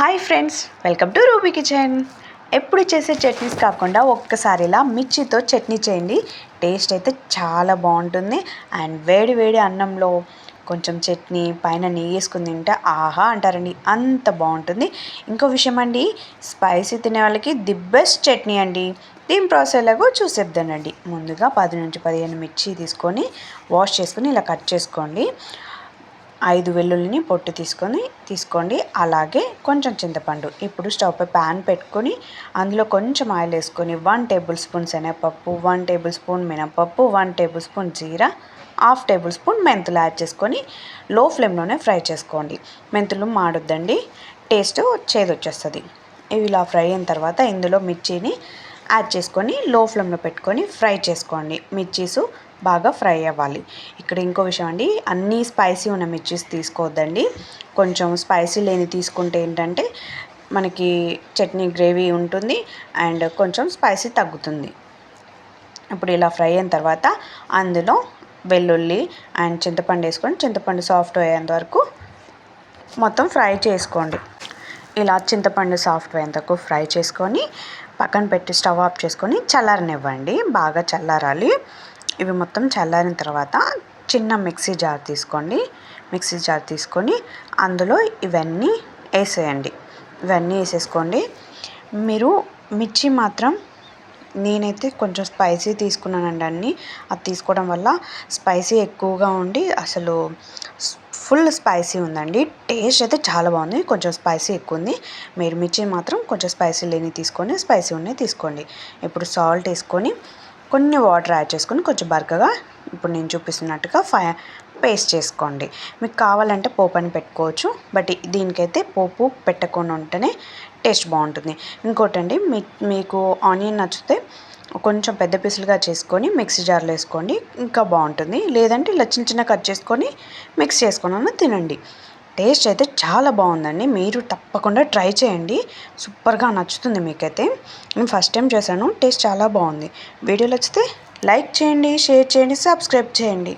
Hi friends welcome to Ruby kitchen. ఎప్పుడు చేసే చట్నీస్ కాకుండా ఒక్కసారి ఇలా మిర్చితో చట్నీ చేయండి. టేస్ట్ అయితే చాలా బాగుంటుంది. అండ్ వేడి వేడి అన్నంలో కొంచెం చట్నీ పైన నెయ్యి వేసుకుని తింటే ఆహా అంటారండి అంత బాగుంటుంది. ఇంకో విషయం అండి స్పైసీ తినే వాళ్ళకి ది బెస్ట్ చట్నీ అండి. దీని ప్రాసెస్ ఎలాగో చూసేద్దానండి ముందుగా పది నుంచి పదిహేను మిర్చి తీసుకొని వాష్ చేసుకుని ఇలా కట్ చేసుకోండి. ఐదు వెల్లుల్లిని పొట్టు తీసుకొని తీసుకోండి. అలాగే కొంచెం చింతపండు. ఇప్పుడు స్టవ్పై ప్యాన్ పెట్టుకొని అందులో కొంచెం ఆయిల్ వేసుకొని వన్ టేబుల్ స్పూన్ శనగపప్పు వన్ టేబుల్ స్పూన్ మినపప్పు వన్ టేబుల్ స్పూన్ జీరా హాఫ్ టేబుల్ స్పూన్ మెంతులు యాడ్ చేసుకొని లో ఫ్లేమ్లోనే ఫ్రై చేసుకోండి. మెంతులు మాడొద్దండి. టేస్ట్ చేదొచ్చేస్తుంది. ఇవి ఇలా ఫ్రై అయిన తర్వాత ఇందులో మిర్చిని యాడ్ చేసుకొని లో ఫ్లేమ్లో పెట్టుకొని ఫ్రై చేసుకోండి. మిర్చీసు బాగా ఫ్రై అవ్వాలి. ఇక్కడ ఇంకో విషయం అండి అన్నీ స్పైసీ ఉన్న మిర్చీస్ తీసుకోవద్దండి. కొంచెం స్పైసీ లేని తీసుకుంటే ఏంటంటే మనకి చట్నీ గ్రేవీ ఉంటుంది అండ్ కొంచెం స్పైసీ తగ్గుతుంది. ఇప్పుడు ఇలా ఫ్రై అయిన తర్వాత అందులో వెల్లుల్లి అండ్ చింతపండు వేసుకొని చింతపండు సాఫ్ట్ అయ్యేంత వరకు మొత్తం ఫ్రై చేసుకోండి. ఇలా చింతపండు సాఫ్ట్ అయ్యేంత వరకు ఫ్రై చేసుకొని పక్కన పెట్టి స్టవ్ ఆఫ్ చేసుకొని చల్లారనివ్వండి. బాగా చల్లారాలి. ఇవి మొత్తం చల్లారిన తర్వాత చిన్న మిక్సీ జార్ తీసుకోండి. మిక్సీ జార్ తీసుకొని అందులో ఇవన్నీ వేసేయండి. ఇవన్నీ వేసేసుకోండి. మీరు మిర్చి మాత్రం నేనైతే కొంచెం స్పైసీ తీసుకున్నానండి అన్నీ. అది తీసుకోవడం వల్ల స్పైసీ ఎక్కువగా ఉండి అసలు ఫుల్ స్పైసీ ఉందండి. టేస్ట్ అయితే చాలా బాగుంది. కొంచెం స్పైసీ ఎక్కువ ఉంది మీరు మిర్చి మాత్రం కొంచెం స్పైసీ లేని తీసుకొని స్పైసీ ఉన్నవి తీసుకోండి. ఇప్పుడు సాల్ట్ వేసుకొని కొన్ని వాటర్ యాడ్ చేసుకొని కొంచెం బరకగా ఇప్పుడు నేను చూపిస్తున్నట్టుగా ఫై పేస్ట్ చేసుకోండి. మీకు కావాలంటే పోపు అని పెట్టుకోవచ్చు. బట్ దీనికైతే పోపు పెట్టకుండా ఉంటేనే టేస్ట్ బాగుంటుంది. ఇంకోటండి మీ మీకు ఆనియన్ నచ్చితే కొంచెం పెద్ద పీసులుగా చేసుకొని మిక్సీ జార్లో వేసుకోండి. ఇంకా బాగుంటుంది. లేదంటే ఇలా చిన్న చిన్న కట్ చేసుకొని మిక్స్ చేసుకొని తినండి. టేస్ట్ అయితే చాలా బాగుందండి. మీరు తప్పకుండా ట్రై చేయండి. సూపర్గా నచ్చుతుంది మీకైతే. నేను ఫస్ట్ టైం చేశాను. టేస్ట్ చాలా బాగుంది. వీడియోలు వచ్చితే లైక్ చేయండి షేర్ చేయండి సబ్స్క్రైబ్ చేయండి.